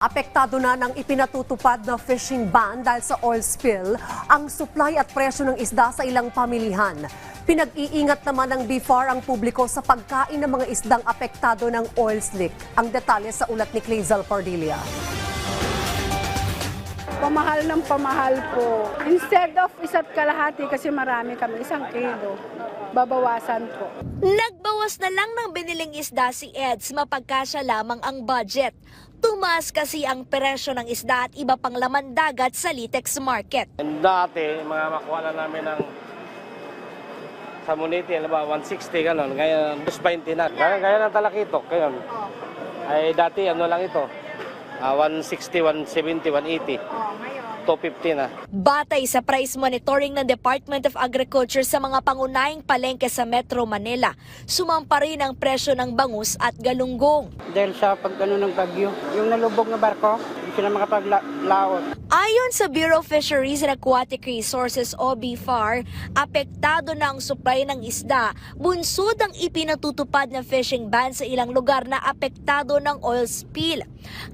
Apektado na ng ipinatutupad na fishing ban dahil sa oil spill ang supply at presyo ng isda sa ilang pamilihan. Pinag-iingat naman ng BFAR ang publiko sa pagkain ng mga isdang apektado ng oil slick. Ang detalye sa ulat ni Clazel Cordelia. Pamahal ng pamahal po. Instead of isa't kalahati kasi marami kami, isang kilo. Babawasan po. Nagbawas na lang ng biniling isda si Eds mapagkasya lamang ang budget. Tumaas kasi ang presyo ng isda at iba pang laman dagat sa Litex Market. And dati, mga makuha na namin ng sa Muniti, ano ba, 160 ganon. Ngayon, 220 na. Gaya, gaya ng talakitok, ngayon. Ay dati, ano lang ito, ah, 160, 170, 180. 250 na. Batay sa price monitoring ng Department of Agriculture sa mga pangunahing palengke sa Metro Manila, sumampa rin ang presyo ng bangus at galunggong. dahil sa pagano ng bagyo. Yung nalubog na barko, hindi sila makapaglaot. Ayon sa Bureau of Fisheries and Aquatic Resources o BFAR, apektado na ang supply ng isda, bunsod ang ipinatutupad na fishing ban sa ilang lugar na apektado ng oil spill.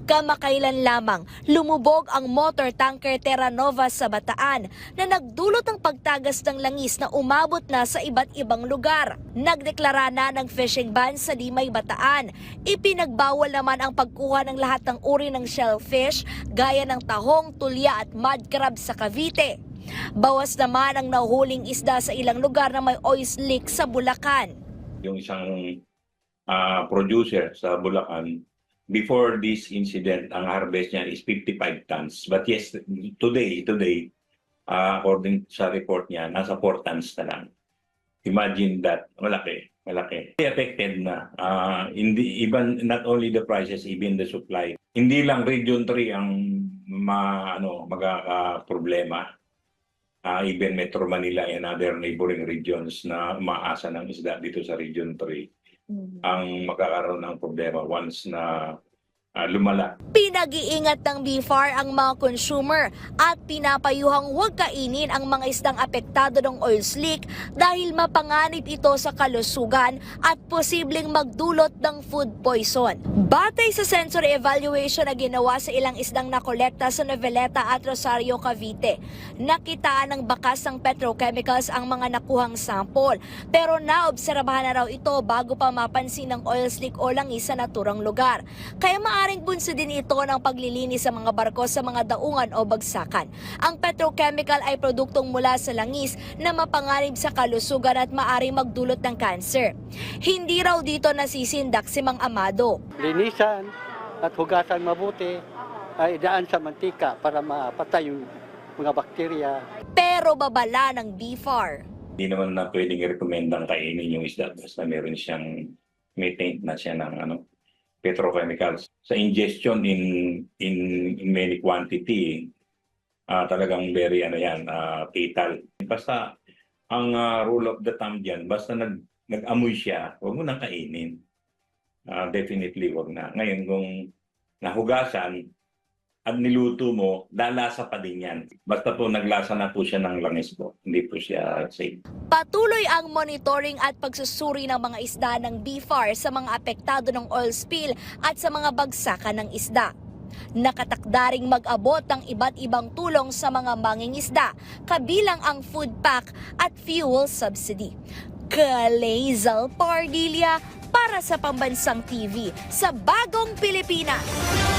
Kamakailan lamang, lumubog ang motor tanker Terra Nova sa Bataan na nagdulot ng pagtagas ng langis na umabot na sa iba't ibang lugar. Nagdeklara na ng fishing ban sa Limay, Bataan. Ipinagbawal naman ang pagkuha ng lahat ng uri ng shellfish gaya ng tahong, tulya at mud crab sa Cavite. Bawas naman ang nahuhuling isda sa ilang lugar na may oil slick sa Bulacan. yung isang ah, producer sa Bulacan, before this incident, ang harvest niya is 55 tons. But yes, today, today, ah, according sa report niya, nasa 4 tons na lang. Imagine that, malaki, malaki. Affected na. Ah, hindi, even, not only the prices, even the supply. Hindi lang Region 3 ang ma, ano, magkaka-problema. Ah, even Metro Manila and other neighboring regions na umaasa ng isda dito sa Region 3 ang magkakaroon ng problema once na ah, lumala Pinag-iingat ng BFAR ang mga consumer at pinapayuhang huwag kainin ang mga isdang apektado ng oil slick dahil mapanganib ito sa kalusugan at posibleng magdulot ng food poison. Batay sa sensory evaluation na ginawa sa ilang isdang nakolekta sa Noveleta at Rosario, Cavite, nakitaan ng bakas ng petrochemicals ang mga nakuhang sample pero naobserbahan na raw ito bago pa mapansin ng oil slick o langis sa naturang lugar. Kaya maaring bunso din ito ng paglilinis sa mga barko sa mga daungan o bagsakan. Ang petrochemical ay produktong mula sa langis na mapanganib sa kalusugan at maaring magdulot ng cancer. Hindi raw dito nasisindak si Mang Amado. Linisan at hugasan mabuti ay daan sa mantika para mapatay yung mga bakterya. Pero babala ng BFAR. hindi naman na pwedeng i-recommend ang kainin yung isda basta meron siyang may taint na siya ng ano petrochemicals. Sa ingestion in in, in many quantity ah, talagang very ano yan ah, fatal. Basta ang ah, rule of the thumb diyan basta nag nag-amoy siya huwag mo nang kainin. Ah, definitely wag na. Ngayon kung nahugasan at niluto mo, lalasa pa din yan. Basta po naglasa na po siya ng langis po. Hindi po siya safe. Patuloy ang monitoring at pagsusuri ng mga isda ng BFAR sa mga apektado ng oil spill at sa mga bagsakan ng isda. Nakatakda ring mag-abot ng iba't ibang tulong sa mga mangingisda, kabilang ang food pack at fuel subsidy. Kalezal Pardilia para sa Pambansang TV sa Bagong Pilipinas.